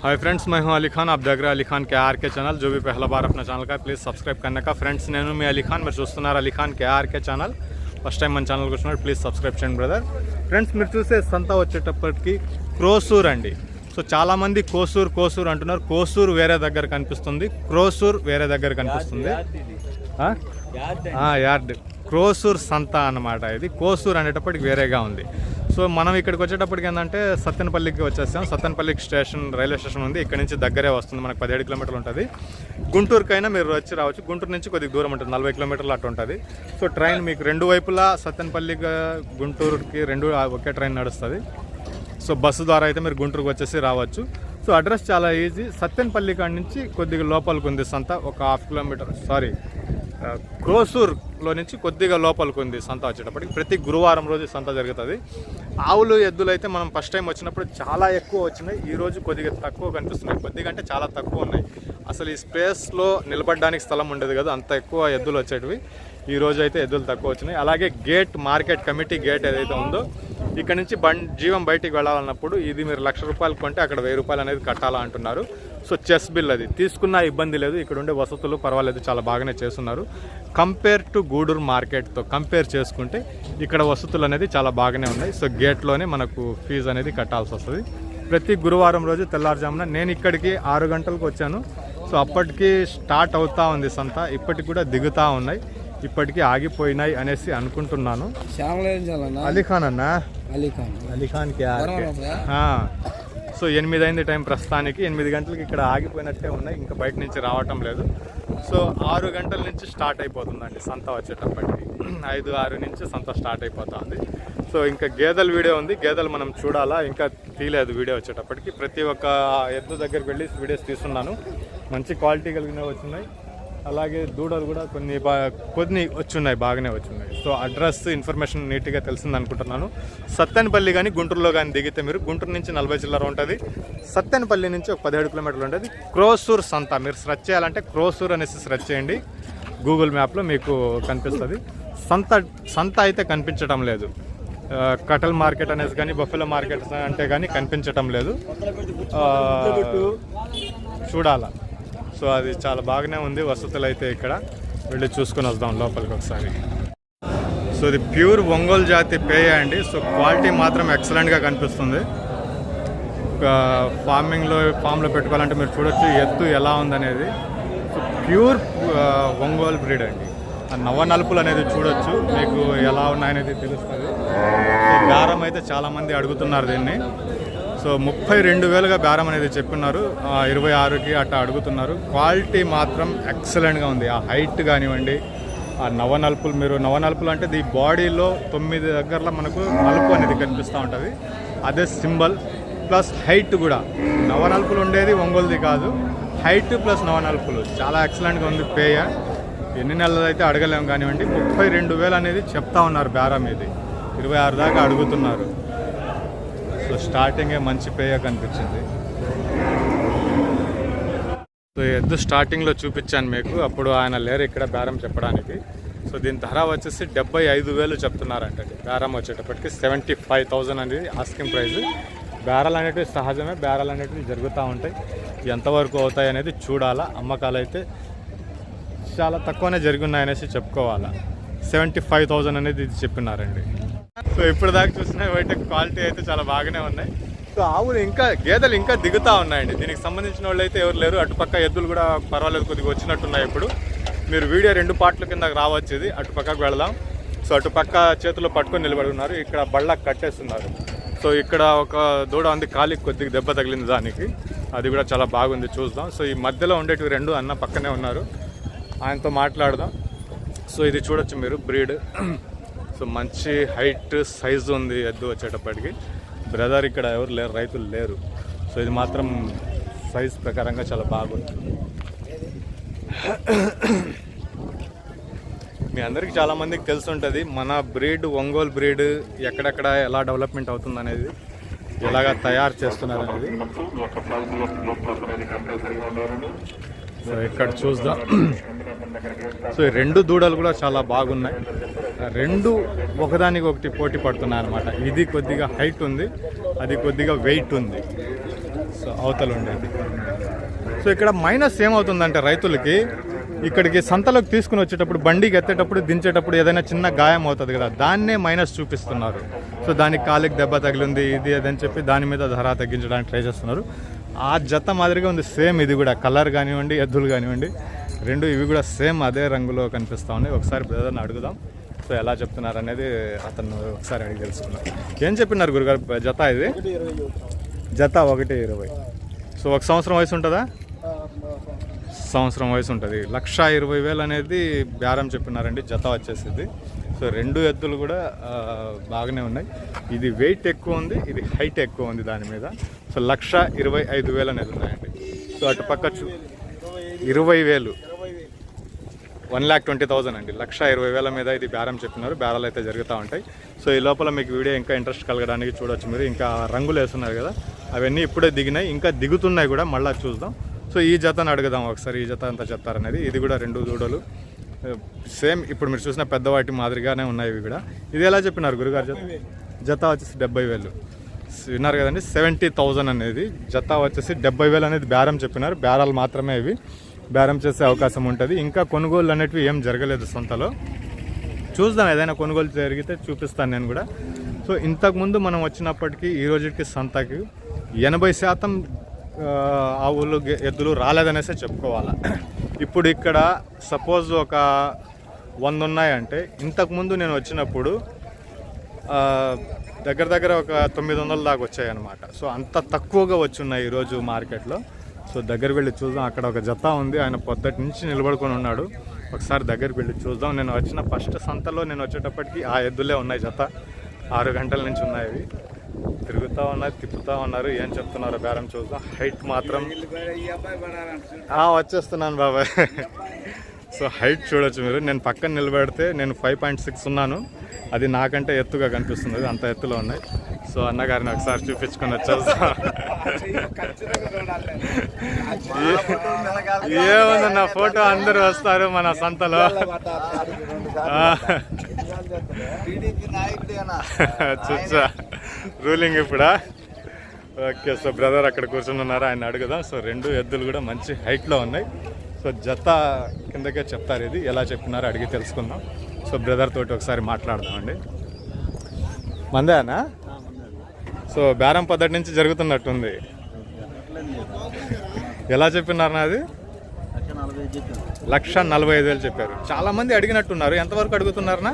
Hi friends मैं हूं अली खान आप देख रहे हैं अली खान के आर के चैनल जो भी पहला बार अपना ఛానల్ का ప్లీజ్ సబ్స్క్రైబ్ करने का ఫ్రెండ్స్ నేను మీ అలీ ఖాన్ మీరు చూస్తున్నారు Ali Khan KR K channel first time మన ఛానల్కి వచ్చినారు ప్లీజ్ సబ్స్క్రైబ్ చేయండి బ్రదర్ ఫ్రెండ్స్ మీరు చూసే సంత వచ్చేటప్పటికి క్రోసూర్ అండి సో చాలామంది కోసూర్ కోసూర్ అంటున్నారు కోసూర్ వేరే దగ్గర కనిపిస్తుంది క్రోసూర్ వేరే దగ్గర కనిపిస్తుంది ఆ? ఆ, యార్డ్ క్రోసూర్ సంత అన్నమాట ఇది కోసూర్ అనేటప్పటికి వేరేగా ఉంది సో మనం ఇక్కడికి వచ్చేటప్పటికి ఏంటంటే సత్తెనపల్లికి వచ్చేస్తాం. సత్తెనపల్లి స్టేషన్ రైల్వే స్టేషన్ ఉంది. ఇక్కడ నుంచి దగ్గరే వస్తుంది. మనకు పదిహేడు కిలోమీటర్లు ఉంటుంది. గుంటూరుకైనా మీరు వచ్చి రావచ్చు. గుంటూరు నుంచి కొద్దిగా దూరం ఉంటుంది. నలభై కిలోమీటర్లు అటు ఉంటుంది. సో ట్రైన్ మీకు రెండు వైపులా సత్తెనపల్లికి గుంటూరుకి రెండు ఒకే ట్రైన్ నడుస్తుంది. సో బస్సు ద్వారా అయితే మీరు గుంటూరుకు వచ్చేసి రావచ్చు. సో అడ్రస్ చాలా ఈజీ. సత్తెనపల్లి కాడి నుంచి కొద్దిగా లోపలికి ఉంది సంత. ఒక హాఫ్ కిలోమీటర్ సారీ క్రోసూర్లో నుంచి కొద్దిగా లోపలికి ఉంది సంత వచ్చేటప్పటికి. ప్రతి గురువారం రోజు సంత జరుగుతుంది. ఆవులు ఎద్దులు అయితే మనం ఫస్ట్ టైం వచ్చినప్పుడు చాలా ఎక్కువ వచ్చినాయి. ఈ రోజు కొద్దిగా తక్కువ కనిపిస్తున్నాయి. కొద్దిగా అంటే చాలా తక్కువ ఉన్నాయి. అసలు ఈ స్పేస్లో నిలబడడానికి స్థలం ఉండేది కదా. అంత ఎక్కువ ఎద్దులు వచ్చేటివి. ఈ అయితే ఎద్దులు తక్కువ వచ్చినాయి. అలాగే గేట్ మార్కెట్ కమిటీ గేట్ ఏదైతే ఉందో ఇక్కడ నుంచి బండ్ జీవం బయటికి వెళ్ళాలన్నప్పుడు ఇది మీరు లక్ష రూపాయలు కొంటే అక్కడ వెయ్యి రూపాయలు అనేది కట్టాలా అంటున్నారు. సో చెస్ బిల్ అది. తీసుకున్న ఇబ్బంది లేదు. ఇక్కడ ఉండే వసతులు పర్వాలేదు చాలా బాగానే చేస్తున్నారు. కంపేర్ టు గూడూరు మార్కెట్తో కంపేర్ చేసుకుంటే ఇక్కడ వసతులు అనేది చాలా బాగానే ఉన్నాయి. సో గేట్లోనే మనకు ఫీజు అనేది కట్టాల్సి వస్తుంది. ప్రతి గురువారం రోజు తెల్లారుజామున నేను ఇక్కడికి ఆరు గంటలకు వచ్చాను. సో అప్పటికి స్టార్ట్ అవుతా ఉంది సంత. ఇప్పటికి కూడా దిగుతా ఉన్నాయి. ఇప్పటికీ ఆగిపోయినాయి అనేసి అనుకుంటున్నాను. అలీఖాన్ అన్న. అలీఖాన్. అలీఖాన్? సో ఎనిమిది అయింది టైం ప్రస్తుతానికి. ఎనిమిది గంటలకి ఇక్కడ ఆగిపోయినట్టే ఉన్నాయి. ఇంకా బయట నుంచి రావటం లేదు. సో ఆరు గంటల నుంచి స్టార్ట్ అయిపోతుందండి సంత వచ్చేటప్పటికి. ఐదు ఆరు నుంచి సంత స్టార్ట్ అయిపోతుంది. సో ఇంకా గేదెల వీడియో ఉంది. గేదెలు మనం చూడాలా? ఇంకా తీయలేదు వీడియో వచ్చేటప్పటికి. ప్రతి ఒక్క ఎద్దు దగ్గరికి వెళ్ళి వీడియోస్ తీస్తున్నాను. మంచి క్వాలిటీ కలిగినవి వచ్చినాయి. అలాగే దూడలు కూడా కొన్ని బా కొన్ని వచ్చున్నాయి బాగానే వచ్చున్నాయి. సో అడ్రస్ ఇన్ఫర్మేషన్ నీట్గా తెలిసింది అనుకుంటున్నాను సత్తెనపల్లి కానీ గుంటూరులో కానీ దిగితే మీరు గుంటూరు నుంచి నలభై చిల్లర ఉంటుంది. సత్తెనపల్లి నుంచి ఒక పదిహేడు కిలోమీటర్లు ఉంటుంది. క్రోసూర్ సంత మీరు సెర్చ్ చేయాలంటే క్రోసూర్ అనేసి సెర్చ్ చేయండి. గూగుల్ మ్యాప్లో మీకు కనిపిస్తుంది. సంత సంత అయితే కనిపించడం లేదు. కటల్ మార్కెట్ అనేసి కానీ బఫెలో మార్కెట్ అంటే కానీ కనిపించటం లేదు. చూడాలా. సో అది చాలా బాగానే ఉంది. వసతులు అయితే ఇక్కడ. వెళ్ళి చూసుకొని వద్దాం లోపలికి ఒకసారి. సో ఇది ప్యూర్ ఒంగోలు జాతి పేయ అండి. సో క్వాలిటీ మాత్రం ఎక్సలెంట్గా కనిపిస్తుంది. ఫార్మింగ్లో ఫామ్లో పెట్టుకోవాలంటే మీరు చూడొచ్చు ఎత్తు ఎలా ఉందనేది. సో ప్యూర్ ఒంగోలు బ్రీడ్ అండి. ఆ నవ నలుపులు అనేది చూడొచ్చు. మీకు ఎలా ఉన్నాయనేది తెలుస్తుంది. సో అయితే చాలామంది అడుగుతున్నారు దీన్ని. సో ముప్పై రెండు వేలుగా బేరం అనేది చెప్పున్నారు ఇరవై ఆరుకి అట్లా అడుగుతున్నారు. క్వాలిటీ మాత్రం ఎక్సలెంట్గా ఉంది. ఆ హైట్ కానివ్వండి ఆ నవనల్పులు మీరు నవనలుపులు అంటే ఈ బాడీలో తొమ్మిది దగ్గరలో మనకు నలుపు అనేది కనిపిస్తూ ఉంటుంది. అదే సింబల్ ప్లస్ హైట్ కూడా. నవనల్పులు ఉండేది ఒంగోలుది కాదు. హైట్ ప్లస్ నవనల్పులు. చాలా ఎక్సలెంట్గా ఉంది పేయ. ఎన్ని నెలలు అయితే అడగలేము కానివ్వండి ముప్పై రెండు వేలు అనేది చెప్తా ఉన్నారు బేరం ఇది. ఇరవై ఆరు దాకా అడుగుతున్నారు. సో స్టార్టింగే మంచి పేయ కనిపించింది. సో ఎద్దు స్టార్టింగ్లో చూపించాను మీకు? అప్పుడు ఆయన లేరు ఇక్కడ బేరం చెప్పడానికి. సో దీని ధర వచ్చేసి డెబ్బై ఐదు వేలు చెప్తున్నారంటండి బేరం వచ్చేటప్పటికి సెవెంటీ ఫైవ్ థౌజండ్ అనేది ఆస్కింగ్ ప్రైస్ బేరాలు అనేటివి సహజమే బేరాలు అనేటివి జరుగుతూ ఉంటాయి. ఎంతవరకు అవుతాయి అనేది చూడాలా. అమ్మకాలు అయితే చాలా తక్కువనే జరిగి ఉన్నాయనేసి చెప్పుకోవాలా. సెవెంటీ ఫైవ్ థౌజండ్ అనేది ఇది చెప్పినారండి. సో ఇప్పుడు దాకా చూసిన బయట క్వాలిటీ అయితే చాలా బాగానే ఉన్నాయి. సో ఆవులు ఇంకా గేదెలు ఇంకా దిగుతా ఉన్నాయండి. దీనికి సంబంధించిన వాళ్ళు అయితే ఎవరు లేరు. అటుపక్క ఎద్దులు కూడా పర్వాలేదు కొద్దిగా వచ్చినట్టున్నాయి ఇప్పుడు. మీరు వీడియో రెండు పార్ట్ల కింద రావచ్చు ఇది. అటుపక్కకు వెళదాం. సో అటుపక్క చేతిలో పట్టుకొని నిలబడి ఉన్నారు ఇక్కడ బళ్ళ కట్టేస్తున్నారు. సో ఇక్కడ ఒక దూడ ఉంది కాలికి కొద్దిగా దెబ్బ తగిలింది దానికి. అది కూడా చాలా బాగుంది చూద్దాం. సో ఈ మధ్యలో ఉండేటివి రెండు అన్న పక్కనే ఉన్నారు. ఆయనతో మాట్లాడదాం. సో ఇది చూడొచ్చు మీరు బ్రీడ్. సో మంచి హైట్ సైజ్ ఉంది ఎద్దు వచ్చేటప్పటికి. బ్రదర్ ఇక్కడ ఎవరు లేరు రైతులు లేరు. సో ఇది మాత్రం సైజ్ ప్రకారంగా చాలా బాగుంది. మీ అందరికీ చాలా మందికి తెలుసుంటుంది మన బ్రీడ్ ఒంగోలు బ్రీడ్ ఎక్కడెక్కడ ఎలా డెవలప్మెంట్ అవుతుంది అనేది ఎలాగా తయారు చేస్తున్నారు అనేది సో ఇక్కడ చూద్దాం. సో ఈ రెండు దూడలు కూడా చాలా బాగున్నాయి. రెండు ఒకదానికి ఒకటి పోటీ పడుతున్నాయి అనమాట ఇది కొద్దిగా హైట్ ఉంది అది కొద్దిగా వెయిట్ ఉంది. సో అవతల ఉండేది. సో ఇక్కడ మైనస్ ఏమవుతుందంటే రైతులకి ఇక్కడికి సంతలోకి తీసుకుని వచ్చేటప్పుడు బండికి ఎత్తేటప్పుడు దించేటప్పుడు ఏదైనా చిన్న గాయం అవుతుంది కదా దాన్నే మైనస్ చూపిస్తున్నారు. సో దానికి కాలికి దెబ్బ తగిలింది ఇది అదని చెప్పి దాని మీద ధర తగ్గించడానికి ట్రై చేస్తున్నారు. ఆ జత మాదిరిగా ఉంది సేమ్ ఇది కూడా. కలర్ కానివ్వండి ఎద్దులు కానివ్వండి రెండు ఇవి కూడా సేమ్ అదే రంగులో కనిపిస్తూ ఉన్నాయి. ఒకసారి బ్రదర్ని అడుగుదాం. సో ఎలా చెప్తున్నారు అనేది అతను ఒకసారి అడిగి తెలుసుకున్నాం. ఏం చెప్పినారు గురుగారు? జత ఇది? జత ఒకటి ఇరవై. సో ఒక సంవత్సరం వయసు ఉంటుందా? సంవత్సరం వయసు ఉంటుంది. లక్ష ఇరవై వేలు అనేది బేరం చెప్పినారండి జత వచ్చేసింది. సో రెండు ఎద్దులు కూడా బాగానే ఉన్నాయి. ఇది వెయిట్ ఎక్కువ ఉంది ఇది హైట్ ఎక్కువ ఉంది దాని మీద. సో లక్ష ఇరవై ఐదు వేలు అనేది ఉన్నాయండి. సో అటు పక్క చూ ఇరవై వేలు. వన్ ల్యాక్ ట్వంటీ థౌసండ్ అండి. లక్ష ఇరవై వేల మీద ఇది బేరం చెప్పినారు. బేరాలు అయితే జరుగుతూ ఉంటాయి. సో ఈ లోపల మీకు వీడియో ఇంకా ఇంట్రెస్ట్ కలగడానికి చూడొచ్చు మీరు. ఇంకా రంగులు వేస్తున్నారు కదా అవన్నీ ఇప్పుడే దిగినాయి. ఇంకా దిగుతున్నాయి కూడా మళ్ళీ చూద్దాం. సో ఈ జతను అడుగుదాం ఒకసారి. ఈ జత అంతా చెప్తారనేది. ఇది కూడా రెండు దూడలు. సేమ్ ఇప్పుడు మీరు చూసిన పెద్దవాటి మాదిరిగానే ఉన్నాయి ఇవి కూడా. ఇది ఎలా చెప్పినారు గురుగారు జత? జత వచ్చేసి డెబ్బై వేలు. విన్నారు కదండి సెవెంటీ థౌజండ్ అనేది జత వచ్చేసి డెబ్బై వేలు అనేది బేరం చెప్పినారు. బేరాలు మాత్రమే ఇవి. బేరం చేసే అవకాశం ఉంటుంది. ఇంకా కొనుగోలు అనేటివి ఏం జరగలేదు సొంతలో. చూద్దాం ఏదైనా కొనుగోలు జరిగితే చూపిస్తాను నేను కూడా. సో ఇంతకుముందు మనం వచ్చినప్పటికీ ఈ రోజుకి సంతకి ఎనభై శాతం ఆవులు ఎద్దులు రాలేదనేసే చెప్పుకోవాలా. ఇప్పుడు ఇక్కడ సపోజ్ ఒక వంద ఉన్నాయంటే ఇంతకుముందు నేను వచ్చినప్పుడు దగ్గర దగ్గర ఒక తొమ్మిది వందల దాకా వచ్చాయన్నమాట. సో అంత తక్కువగా వచ్చున్నాయి ఈరోజు మార్కెట్లో. సో దగ్గర వెళ్ళి చూద్దాం. అక్కడ ఒక జత ఉంది. ఆయన పొద్దుటి నుంచి నిలబడుకొని ఉన్నాడు. ఒకసారి దగ్గరికి వెళ్ళి చూద్దాం. నేను వచ్చిన ఫస్ట్ సంతలో నేను వచ్చేటప్పటికి ఆ ఎద్దులే ఉన్నాయి జత. ఆరు గంటల నుంచి ఉన్నాయి అవి. తిరుగుతూ ఉన్నాయి తిప్పుతూ ఉన్నారు. ఏం చెప్తున్నారు బేరం చూద్దాం. హైట్ మాత్రం వచ్చేస్తున్నాను బాబాయ్. సో హైట్ చూడొచ్చు మీరు. నేను పక్కన నిలబెడితే నేను ఫైవ్ పాయింట్ సిక్స్ ఉన్నాను. అది నాకంటే ఎత్తుగా కనిపిస్తుంది. అంత ఎత్తులో ఉన్నాయి. సో అన్నగారిని ఒకసారి చూపించుకొని వచ్చేస్తా ఏముంది నా ఫోటో? అందరూ వస్తారు మన సంతలో. చూచా చూసా రూలింగ్ ఇప్పుడా? ఓకే సో బ్రదర్ అక్కడ కూర్చుని ఉన్నారు. ఆయన అడుగుదాం. సో రెండు ఎద్దులు కూడా మంచి హైట్లో ఉన్నాయి. సో జత కిందకే చెప్తారు ఇది. ఎలా చెప్పినారో అడిగి తెలుసుకుందాం. సో బ్రదర్ తోటి ఒకసారి మాట్లాడదామండి. మందేనా? సో బేరం పద్ధతి నుంచి జరుగుతున్నట్టుంది. ఎలా చెప్పినారు నాది? లక్ష నలభై ఐదు వేలు చెప్పారు. చాలా మంది అడిగినట్టున్నారు. ఎంతవరకు అడుగుతున్నారనా?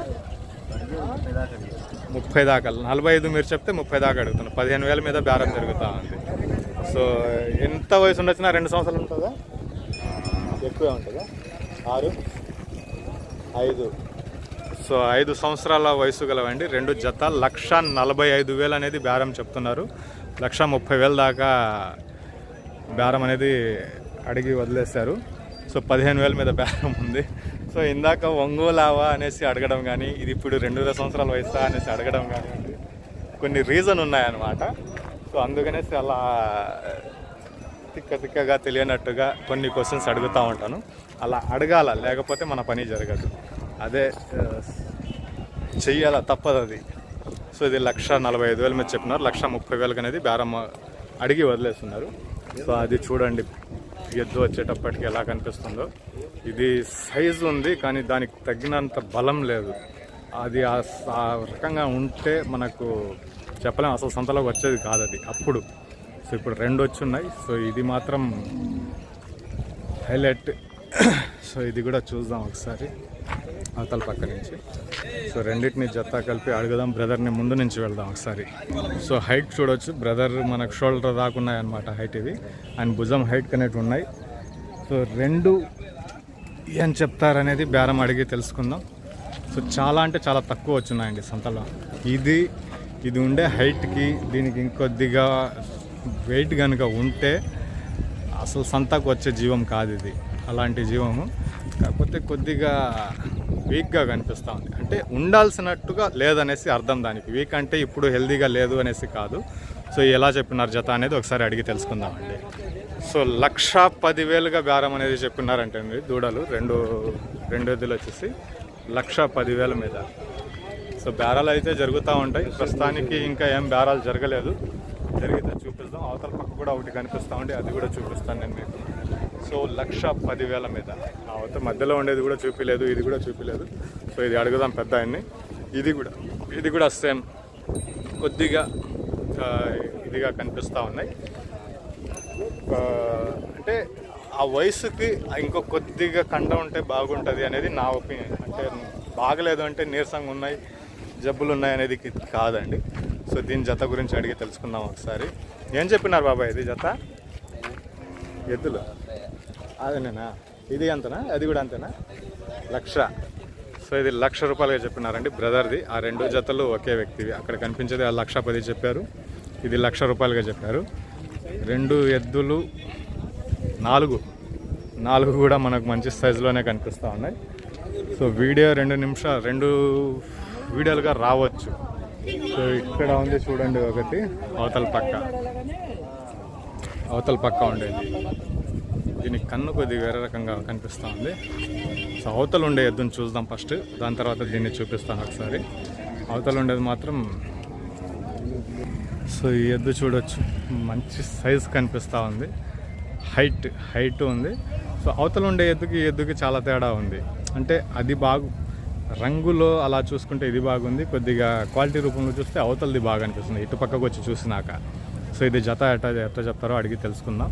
ముప్పై దాకా. నలభై ఐదు మీరు చెప్తే ముప్పై దాకా అడుగుతున్నారు పదిహేను వేల మీద బేరం జరుగుతూ ఉంది. సో ఎంత వయసు ఉండొచ్చినా రెండు సంవత్సరాలు ఉంటుందా? ఎక్కువే ఉంటుందా? ఆరు ఐదు. సో ఐదు సంవత్సరాల వయసు గలవండి రెండు జత లక్ష నలభై ఐదు వేలు అనేది బేరం చెప్తున్నారు. లక్ష ముప్పై వేల దాకా బేరం అనేది అడిగి వదిలేశారు. సో పదిహేను వేల మీద బేరం ఉంది. సో ఇందాక ఒంగోలావా అనేసి అడగడం కానీ ఇది ఇప్పుడు రెండున్నర సంవత్సరాల వయసా అనేసి అడగడం కానీ కొన్ని రీజన్ ఉన్నాయన్నమాట. సో అందుకనేసి అలా తిక్క తిక్కగా తెలియనట్టుగా కొన్ని క్వశ్చన్స్ అడుగుతూ ఉంటాను. అలా అడగాల లేకపోతే మన పని జరగదు. అదే చెయ్యాల? తప్పదు అది. సో ఇది లక్ష నలభై ఐదు వేలు మీద చెప్పినారు. లక్ష ముప్పై వేలకు అనేది బేరం అడిగి వదిలేస్తున్నారు. సో అది చూడండి. ఎద్దు వచ్చేటప్పటికి ఎలా కనిపిస్తుందో. ఇది సైజు ఉంది కానీ దానికి తగినంత బలం లేదు. అది ఆ స- ఆ రకంగా ఉంటే మనకు చెప్పలేం. అసలు సంతలోకి వచ్చేది కాదు అది. అప్పుడు సో ఇప్పుడు రెండు వచ్చి ఉన్నాయి సో ఇది మాత్రం హైలైట్. సో ఇది కూడా చూద్దాం ఒకసారి. అవతల పక్క నుంచి. సో రెండింటిని జత్త కలిపి అడుగుదాం. బ్రదర్ని ముందు నుంచి వెళ్దాం ఒకసారి. సో హైట్ చూడొచ్చు. బ్రదర్ మనకు షోల్డర్ దాకా ఉన్నాయన్నమాట హైట్ ఇవి. అండ్ భుజం హైట్ కనెక్ట్ ఉన్నాయి. సో రెండు ఏం చెప్తారనేది బేరం అడిగి తెలుసుకుందాం. సో చాలా అంటే చాలా తక్కువ వచ్చినాయండి సంతలో. ఇది ఇది ఉండే హైట్కి దీనికి ఇంకొద్దిగా వెయిట్ కనుక ఉంటే అసలు సంతకు వచ్చే జీవం కాదు ఇది. అలాంటి జీవము. కాకపోతే కొద్దిగా వీక్గా కనిపిస్తూ ఉంది. అంటే ఉండాల్సినట్టుగా లేదనేసి అర్థం దానికి. వీక్ అంటే ఇప్పుడు హెల్దీగా లేదు అనేసి కాదు. సో ఎలా చెప్పినారు జత అనేది ఒకసారి అడిగి తెలుసుకుందామండి. సో లక్ష పదివేలుగా బేరం అనేది చెప్పినారంటే అండి దూడలు రెండు రెండోదిలు వచ్చేసి లక్ష పదివేల మీద. సో బేరాలు అయితే జరుగుతూ ఉంటాయి. ప్రస్తుతానికి ఇంకా ఏం బేరాలు జరగలేదు. అవతల పక్క కూడా ఒకటి కనిపిస్తూ ఉండి అది కూడా చూపిస్తాను నేను మీకు. సో లక్ష పదివేల మీద. ఆ అవతల మధ్యలో ఉండేది కూడా చూపించలేదు ఇది కూడా చూపించలేదు సో ఇది అడుగుదాం పెద్ద ఆయన్ని. ఇది కూడా ఇది కూడా సేమ్ కొద్దిగా ఇదిగా కనిపిస్తూ ఉన్నాయి. అంటే ఆ వయసుకి ఇంకో కొద్దిగా కండ ఉంటే బాగుంటుంది అనేది నా ఒపీనియన్. అంటే బాగలేదు అంటే నీరసంగా ఉన్నాయి జబ్బులు ఉన్నాయి అనేది కాదండి. సో దీని జత గురించి అడిగి తెలుసుకుందాం ఒకసారి. ఏం చెప్పినారు బాబాయ్ ఇది జత? ఎద్దులు. అదేనేనా? ఇది అంతనా? అది కూడా అంతేనా? లక్ష. సో ఇది లక్ష రూపాయలుగా చెప్పినారండి బ్రదర్ది. ఆ రెండు జతలు ఒకే వ్యక్తివి. అక్కడ కనిపించేది ఆ లక్ష పది చెప్పారు. ఇది లక్ష రూపాయలుగా చెప్పారు. రెండు ఎద్దులు నాలుగు. నాలుగు కూడా మనకు మంచి సైజులోనే కనిపిస్తూ ఉన్నాయి. సో వీడియో రెండు నిమిషాలు రెండు వీడియోలుగా రావచ్చు. సో ఇక్కడ ఉంది చూడండి ఒకటి అవతల పక్క. అవతల పక్క ఉండేది. దీని కన్ను కొద్దిగా వేరే రకంగా కనిపిస్తూ ఉంది సో అవతలు ఉండే ఎద్దుని చూద్దాం ఫస్ట్. దాని తర్వాత దీన్ని చూపిస్తాను ఒకసారి. అవతలు ఉండేది మాత్రం సో ఈ ఎద్దు చూడొచ్చు. మంచి సైజ్ కనిపిస్తూ ఉంది. హైట్ హైట్ ఉంది. సో అవతల ఉండే ఎద్దుకి ఎద్దుకి చాలా తేడా ఉంది. అంటే అది బాగు రంగులో అలా చూసుకుంటే ఇది బాగుంది. కొద్దిగా క్వాలిటీ రూపంలో చూస్తే అవతలది బాగా అనిపిస్తుంది. ఇటు పక్కకు వచ్చి చూసినాక. సో ఇది జత ఎట్లా ఎట్లా చెప్తారో అడిగి తెలుసుకుందాం.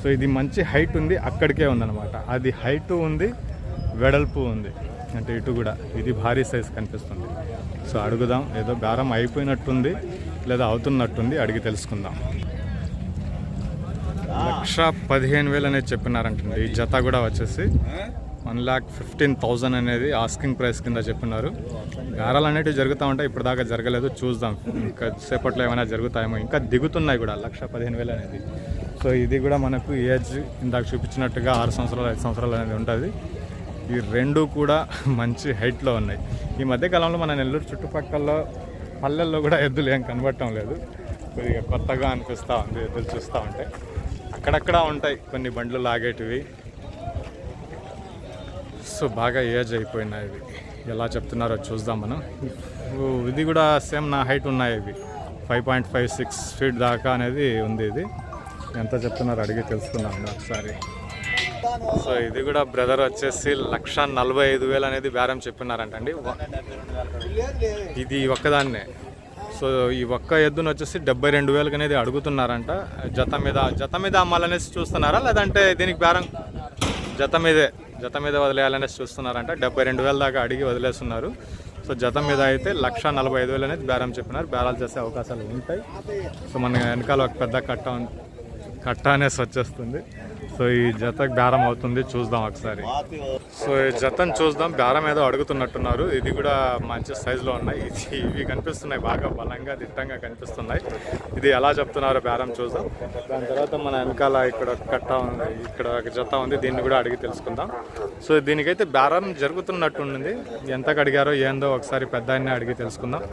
సో ఇది మంచి హైట్ ఉంది అక్కడికే ఉందన్నమాట. అది హైట్ ఉంది వెడల్పు ఉంది. అంటే ఇటు కూడా ఇది భారీ సైజ్ కనిపిస్తుంది. సో అడుగుదాం ఏదో బేరం అయిపోయినట్టుంది లేదా అవుతున్నట్టుంది అడిగి తెలుసుకుందాం. లక్ష పదిహేను వేలు అనేది చెప్పినారంటండి. ఈ జత కూడా వచ్చేసి వన్ ల్యాక్ ఫిఫ్టీన్ థౌజండ్ అనేది ఆస్కింగ్ ప్రైస్ కింద చెప్పినారు. గారాలు అనేటివి జరుగుతూ ఉంటాయి ఇప్పుడు దాకా జరగలేదు చూద్దాం. ఇంకా సేపట్లో ఏమైనా జరుగుతాయేమో ఇంకా దిగుతున్నాయి కూడా లక్ష పదిహేను వేలు అనేది. సో ఇది కూడా మనకు ఏజ్ ఇందాక చూపించినట్టుగా ఆరు సంవత్సరాలు ఐదు సంవత్సరాలు అనేది ఉంటుంది. ఈ రెండు కూడా మంచి హైట్లో ఉన్నాయి. ఈ మధ్యకాలంలో మన నెల్లూరు చుట్టుపక్కల పల్లెల్లో కూడా ఎద్దులు ఏం కనబడటం లేదు. కొద్దిగా కొత్తగా అనిపిస్తూ ఉంది ఎద్దులు చూస్తూ ఉంటే. అక్కడక్కడ ఉంటాయి కొన్ని బండ్లు లాగేటివి. సో బాగా ఏజ్ అయిపోయినాయి ఇవి. ఎలా చెప్తున్నారో చూద్దాం మనం. ఇది కూడా సేమ్ నా హైట్ ఉన్నాయి ఇవి. Five point five six feet దాకా అనేది ఉంది ఇది. ఎంత చెప్తున్నారో అడిగి తెలుసుకున్నాను ఒకసారి. సో ఇది కూడా బ్రదర్ వచ్చేసి లక్ష నలభై ఐదు వేలు అనేది బేరం చెప్పినారంటండి. అండి ఇది ఒక్కదాన్నే. సో ఈ ఒక్క ఎద్దును వచ్చేసి డెబ్బై రెండు వేలకు అనేది అడుగుతున్నారంట. జత మీద జత మీద అమ్మాలనేసి చూస్తున్నారా? లేదంటే దీనికి బేరం జత మీదే? జత మీద వదిలేయాలనేసి చూస్తున్నారంట. డెబ్బై రెండు వేల దాకా అడిగి వదిలేస్తున్నారు. సో జత మీద అయితే లక్ష నలభై ఐదు వేలు అనేది బేరం చెప్పినారు. బేరాలు చేసే అవకాశాలు ఉంటాయి. సో మన వెనకాల ఒక పెద్ద కట్ట కట్ట అనేసి వచ్చేస్తుంది. సో ఈ జతకు బేరం అవుతుంది. చూద్దాం ఒకసారి. సో ఈ జతను చూద్దాం. బేరం ఏదో అడుగుతున్నట్టున్నారు. ఇది కూడా మంచి సైజులో ఉన్నాయి. ఇది ఇవి కనిపిస్తున్నాయి. బాగా బలంగా దిట్టంగా కనిపిస్తున్నాయి. ఇది ఎలా చెప్తున్నారో బేరం చూద్దాం. దాని తర్వాత మన వెనకాల ఇక్కడ కట్ట ఉంది. ఇక్కడ ఒక జత ఉంది. దీన్ని కూడా అడిగి తెలుసుకుందాం. సో దీనికైతే బేరం జరుగుతున్నట్టుంది ఎంతకు అడిగారో ఏందో ఒకసారి పెద్ద అడిగి తెలుసుకుందాం.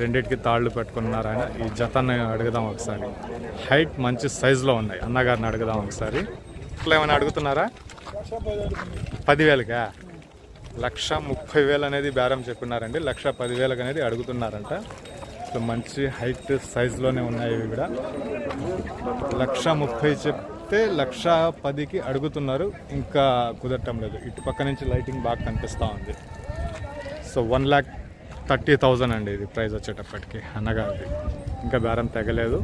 రెండింటికి తాళ్ళు పెట్టుకున్నారు ఆయన. ఈ జతని అడుగుదాం ఒకసారి. హైట్ మంచి సైజులో ఉన్నాయి. అన్నగారిని అడుగుదాం ఒకసారి. ఇట్లా ఏమైనా అడుగుతున్నారా? పదివేలుగా లక్ష ముప్పై వేలు అనేది బేరం చెప్పినారండి లక్ష పదివేలకు అనేది అడుగుతున్నారంట. సో మంచి హైట్ సైజులోనే ఉన్నాయి ఇవి కూడా. లక్ష ముప్పై చెప్తే లక్ష పదికి అడుగుతున్నారు. ఇంకా కుదరటం లేదు. ఇటు పక్క నుంచి లైటింగ్ బాగా కనిపిస్తూ ఉంది. So one lakh thirty thousand అండి ఇది ప్రైస్ వచ్చేటప్పటికి. అన్నగారిది ఇంకా బేరం తెగలేదు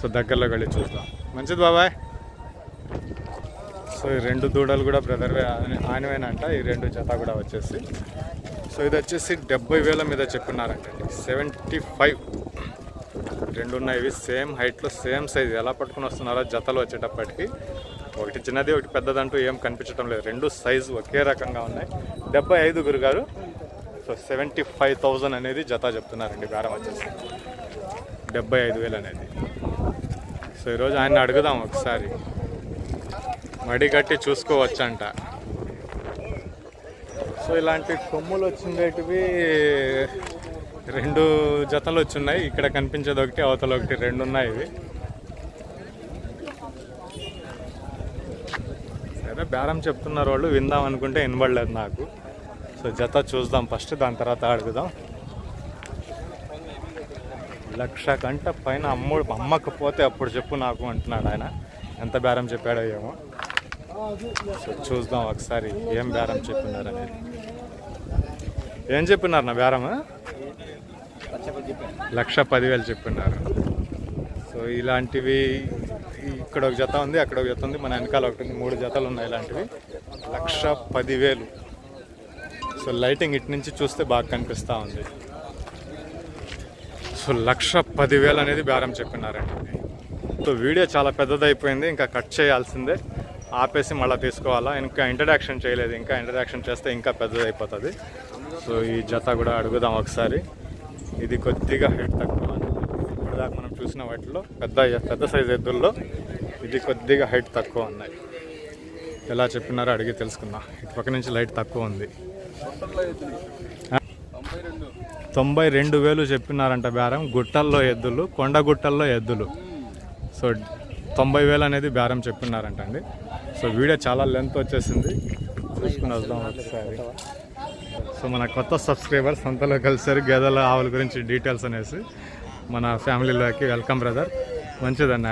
సో దగ్గరలోకి వెళ్ళి చూద్దాం. మంచిది బాబాయ్. సో ఈ రెండు దూడలు కూడా బ్రదర్ ఆయనవేనంట ఈ రెండు జత కూడా వచ్చేసి. సో ఇది వచ్చేసి డెబ్బై వేల మీద చెప్పినారంటండి సెవెంటీ ఫైవ్. రెండు ఉన్నాయి. ఇవి సేమ్ హైట్లో సేమ్ సైజ్ ఎలా పట్టుకుని వస్తున్నారో జతలు వచ్చేటప్పటికి. ఒకటి చిన్నది ఒకటి పెద్దదంటూ ఏం కనిపించడం లేదు. రెండు సైజు ఒకే రకంగా ఉన్నాయి. డెబ్బై ఐదు గురుగారు. సో సెవెంటీ ఫైవ్ థౌజండ్ అనేది జత చెప్తున్నారండి బేరం వచ్చేసి. డెబ్బై ఐదు వేలు అనేది. సో ఈరోజు ఆయన అడుగుదాం ఒకసారి. మడి కట్టి చూసుకోవచ్చంట. సో ఇలాంటి కొమ్ములు వచ్చిండేటివి రెండు జతలు వచ్చున్నాయి. ఇక్కడ కనిపించేది ఒకటి అవతల ఒకటి రెండు ఉన్నాయి ఇవి. సరే బేరం చెప్తున్నారు వాళ్ళు విందాం అనుకుంటే వినబడలేదు నాకు. సో జత చూద్దాం ఫస్ట్ దాని తర్వాత అడుగుదాం. లక్ష గంట పైన అమ్ముడు అమ్మకపోతే అప్పుడు చెప్పు నాకు అంటున్నాడు ఆయన. ఎంత బేరం చెప్పాడో ఏమో. సో చూద్దాం ఒకసారి ఏం బేరం చెప్పినారు అనేది. ఏం చెప్పినారు నా బేరం? లక్ష పదివేలు చెప్పినారు. సో ఇలాంటివి ఇక్కడ ఒక జత ఉంది అక్కడ ఒక జత ఉంది మన వెనకాల ఒకటి ఉంది మూడు జతలు ఉన్నాయి ఇలాంటివి. లక్ష పదివేలు. సో లైటింగ్ ఇటు నుంచి చూస్తే బాగా కనిపిస్తూ ఉంది. సో లక్ష పదివేలు అనేది బేరం చెప్పినారండి. సో వీడియో చాలా పెద్దదైపోయింది ఇంకా కట్ చేయాల్సిందే. ఆపేసి మళ్ళీ తీసుకోవాలా? ఇంకా ఇంట్రడక్షన్ చేయలేదు. ఇంకా ఇంట్రడక్షన్ చేస్తే ఇంకా పెద్దదైపోతుంది. సో ఈ జత కూడా అడుగుదాం ఒకసారి. ఇది కొద్దిగా హైట్ తక్కువ ఇప్పటిదాకా మనం చూసిన వాటిలో పెద్ద పెద్ద సైజ్ ఎద్దుల్లో ఇది కొద్దిగా హైట్ తక్కువ ఉన్నాయి. ఎలా చెప్పినారో అడిగి తెలుసుకుందాం. ఇటు పక్క నుంచి లైట్ తక్కువ ఉంది. తొంభై రెండు వేలు చెప్పినారంట బేరం గుట్టల్లో ఎద్దులు కొండ గుట్టల్లో ఎద్దులు. సో తొంభై వేలు అనేది బేరం చెప్పినారంట అండి సో వీడియో చాలా లెంత్ వచ్చేసింది. చూసుకుని వద్దాం ఒకసారి. సో మన కొత్త సబ్స్క్రైబర్స్ అంతలో కలిసారు గేదెల ఆవుల గురించి డీటెయిల్స్ అనేసి మన ఫ్యామిలీలోకి వెల్కమ్ బ్రదర్ మంచిదన్న?